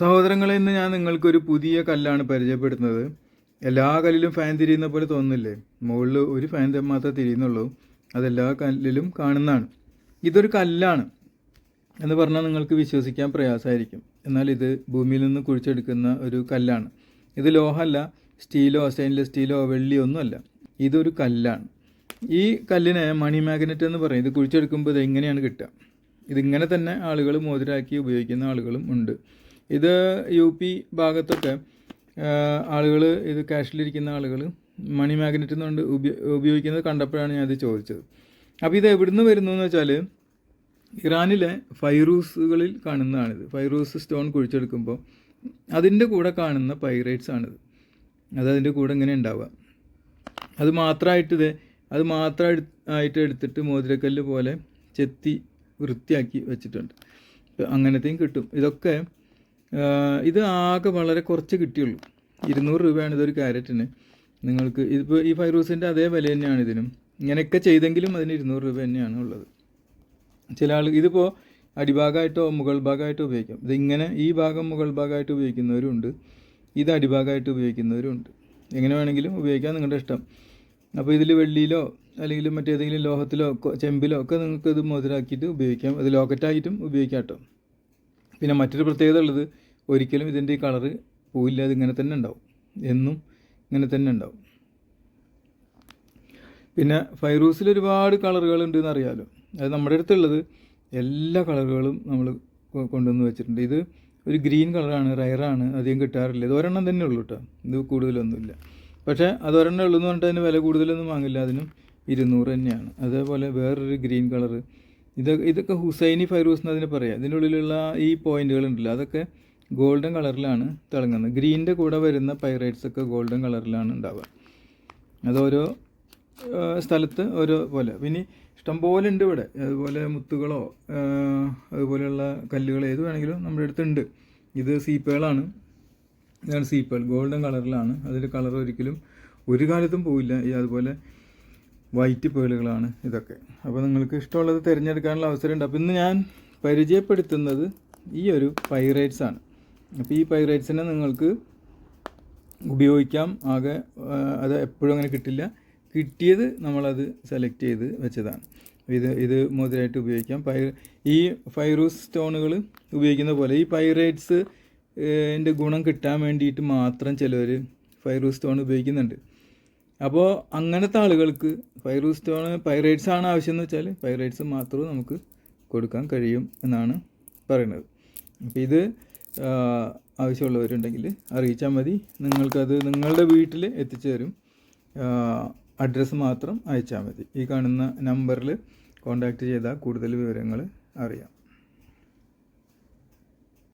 സഹോദരങ്ങളെ ഇന്ന് ഞാൻ നിങ്ങൾക്കൊരു പുതിയ കല്ലാണ് പരിചയപ്പെടുത്തുന്നത്. എല്ലാ കല്ലിലും ഫാൻ തിരിയുന്ന പോലെ തോന്നുന്നില്ലേ? മുകളിൽ ഒരു ഫാൻ മാത്രമേ തിരിയുന്നുള്ളൂ. അതെല്ലാ കല്ലിലും കാണുന്നതാണ്. ഇതൊരു കല്ലാണ് എന്ന് പറഞ്ഞാൽ നിങ്ങൾക്ക് വിശ്വസിക്കാൻ പ്രയാസമായിരിക്കും. എന്നാൽ ഇത് ഭൂമിയിൽ നിന്ന് കുഴിച്ചെടുക്കുന്ന ഒരു കല്ലാണ്. ഇത് ലോഹമല്ല സ്റ്റീലോ സ്റ്റെയിൻലെസ് സ്റ്റീലോ വെള്ളിയോ ഒന്നുമല്ല ഇതൊരു കല്ലാണ്. ഈ കല്ലിനെ മണി മാഗ്നറ്റ് എന്ന് പറയും. ഇത് കുഴിച്ചെടുക്കുമ്പോൾ ഇത് എങ്ങനെയാണ് കിട്ടുക? ഇതിങ്ങനെ തന്നെ ആളുകൾ മോതിരാക്കി ഉപയോഗിക്കുന്ന ആളുകളും ഉണ്ട്. ഇത് യു പി ഭാഗത്തൊക്കെ ആളുകൾ ഇത് ക്യാഷിലിരിക്കുന്ന ആളുകൾ മണി മാഗ്നറ്റ് എന്നുകൊണ്ട് ഉപയോ ഉപയോഗിക്കുന്നത് കണ്ടപ്പോഴാണ് ഞാൻ ഇത് ചോദിച്ചത്. അപ്പോൾ ഇത് എവിടുന്ന് വരുന്നു എന്ന് വെച്ചാൽ ഇറാനിലെ ഫൈറൂസുകളിൽ കാണുന്നതാണിത്. ഫൈറൂസ് സ്റ്റോൺ കുഴിച്ചെടുക്കുമ്പോൾ അതിന്റെ കൂടെ കാണുന്ന പൈറേറ്റ്സ് ആണിത്. അത് അതിന്റെ കൂടെ ഇങ്ങനെ ഉണ്ടാവുക. അത് മാത്രമായിട്ട് ഇത് അത് മാത്രം ആയിട്ട് എടുത്തിട്ട് മോതിരക്കല്ല് പോലെ ചെത്തി വൃത്തിയാക്കി വെച്ചിട്ടുണ്ട്. അങ്ങനത്തെയും കിട്ടും. ഇതൊക്കെ ഇത് ആകെ വളരെ കുറച്ച് കിട്ടിയുള്ളൂ. ഇരുന്നൂറ് രൂപയാണ് ഇതൊരു ക്യാരറ്റിന്. നിങ്ങൾക്ക് ഇതിപ്പോൾ ഈ ഫൈറൂസിന്റെ അതേ വില തന്നെയാണ് ഇതിനും. ഇങ്ങനെയൊക്കെ ചെയ്തെങ്കിലും അതിന് ഇരുന്നൂറ് രൂപ തന്നെയാണ് ഉള്ളത്. ചില ആൾ ഇതിപ്പോൾ അടിഭാഗമായിട്ടോ മുകൾ ഭാഗമായിട്ടോ ഉപയോഗിക്കാം. ഇതിങ്ങനെ ഈ ഭാഗം മുകൾ ഭാഗമായിട്ട് ഉപയോഗിക്കുന്നവരും ഉണ്ട് ഇത് അടിഭാഗമായിട്ട് ഉപയോഗിക്കുന്നവരുണ്ട്. എങ്ങനെ വേണമെങ്കിലും ഉപയോഗിക്കാം നിങ്ങളുടെ ഇഷ്ടം. അപ്പോൾ ഇതിൽ വെള്ളിയിലോ അല്ലെങ്കിൽ മറ്റേതെങ്കിലും ലോഹത്തിലോ ചെമ്പിലോ ഒക്കെ നിങ്ങൾക്ക് ഇത് മുതലാക്കിയിട്ട് ഉപയോഗിക്കാം. അത് ലോക്കറ്റായിട്ടും ഉപയോഗിക്കാം കേട്ടോ. പിന്നെ മറ്റൊരു പ്രത്യേകത ഉള്ളത് ഒരിക്കലും ഇതിന്റെ ഈ കളറ് പോയില്ല ഇങ്ങനെ തന്നെ ഉണ്ടാവും. എന്നും ഇങ്ങനെ തന്നെ ഉണ്ടാവും. പിന്നെ ഫൈറൂസിൽ ഒരുപാട് കളറുകൾ ഉണ്ടെന്ന് അറിയാമല്ലോ അത് നമ്മുടെ അടുത്തുള്ളത് എല്ലാ കളറുകളും നമ്മൾ കൊണ്ടുവന്ന് വെച്ചിട്ടുണ്ട്. ഇത് ഒരു ഗ്രീൻ കളറാണ് റയറാണ് അധികം കിട്ടാറില്ല. ഇത് ഒരെണ്ണം തന്നെ ഉള്ളൂ കേട്ടോ ഇത് കൂടുതലൊന്നുമില്ല. പക്ഷേ അത് ഒരെണ്ണം ഉള്ളൂ എന്ന് പറഞ്ഞിട്ട് അതിന് വില കൂടുതലൊന്നും വാങ്ങില്ല. അതിനും ഇരുന്നൂറ് തന്നെയാണ്. അതേപോലെ വേറൊരു ഗ്രീൻ കളറ് ഇത് ഇതൊക്കെ ഹുസൈനി ഫൈറൂസ് എന്നതിന് പറയാം. ഇതിന്റെ ഉള്ളിലുള്ള ഈ പോയിന്റുകൾ ഉണ്ടല്ലോ അതൊക്കെ ഗോൾഡൻ കളറിലാണ് തിളങ്ങുന്നത്. ഗ്രീനിന്റെ കൂടെ വരുന്ന പൈറേറ്റ്സ് ഒക്കെ ഗോൾഡൻ കളറിലാണ് ഉണ്ടാവുക. അതോരോ സ്ഥലത്ത് ഓരോ പോലെ. പിന്നെ ഇഷ്ടംപോലെ ഉണ്ട് ഇവിടെ. അതുപോലെ മുത്തുകളോ അതുപോലെയുള്ള കല്ലുകൾ ഏത് വേണമെങ്കിലും നമ്മുടെ അടുത്തുണ്ട്. ഇത് സീപ്പേളാണ് ഇതാണ് സീപ്പേൾ ഗോൾഡൻ കളറിലാണ്. അതിൽ കളർ ഒരിക്കലും ഒരു കാലത്തും പോവില്ല. ഈ അതുപോലെ വൈറ്റ് പേളുകളാണ് ഇതൊക്കെ. അപ്പോൾ നിങ്ങൾക്ക് ഇഷ്ടമുള്ളത് തിരഞ്ഞെടുക്കാനുള്ള അവസരമുണ്ട്. അപ്പോൾ ഇന്ന് ഞാൻ പരിചയപ്പെടുത്തുന്നത് ഈ ഒരു പൈറേറ്റ്സ് ആണ്. അപ്പോൾ ഈ പൈറേറ്റ്സിനെ നിങ്ങൾക്ക് ഉപയോഗിക്കാം. ആകെ അത് എപ്പോഴും അങ്ങനെ കിട്ടില്ല. കിട്ടിയത് നമ്മളത് സെലക്ട് ചെയ്ത് വെച്ചതാണ്. ഇത് ഇത് മുതലായിട്ട് ഉപയോഗിക്കാം. പൈ ഈ ഫൈറൂസ് സ്റ്റോണുകൾ ഉപയോഗിക്കുന്ന പോലെ ഈ പൈറേറ്റ്സ് ഗുണം കിട്ടാൻ വേണ്ടിയിട്ട് മാത്രം ചിലർ ഫൈറൂസ് സ്റ്റോൺ ഉപയോഗിക്കുന്നുണ്ട്. അപ്പോൾ അങ്ങനത്തെ ആളുകൾക്ക് ഫൈറൂസ് സ്റ്റോൺ പൈറേറ്റ്സ് ആണ് ആവശ്യം എന്ന് വെച്ചാൽ പൈറേറ്റ്സ് മാത്രമേ നമുക്ക് കൊടുക്കാൻ കഴിയും എന്നാണ് പറയുന്നത്. അപ്പോൾ ഇത് ആവശ്യമുള്ളവരുണ്ടെങ്കിൽ അറിയിച്ചാൽ മതി. നിങ്ങൾക്കത് നിങ്ങളുടെ വീട്ടിൽ എത്തിച്ചു തരും അഡ്രസ്സ് മാത്രം അയച്ചാൽ മതി. ഈ കാണുന്ന നമ്പറിൽ കോൺടാക്റ്റ് ചെയ്താൽ കൂടുതൽ വിവരങ്ങൾ അറിയാം.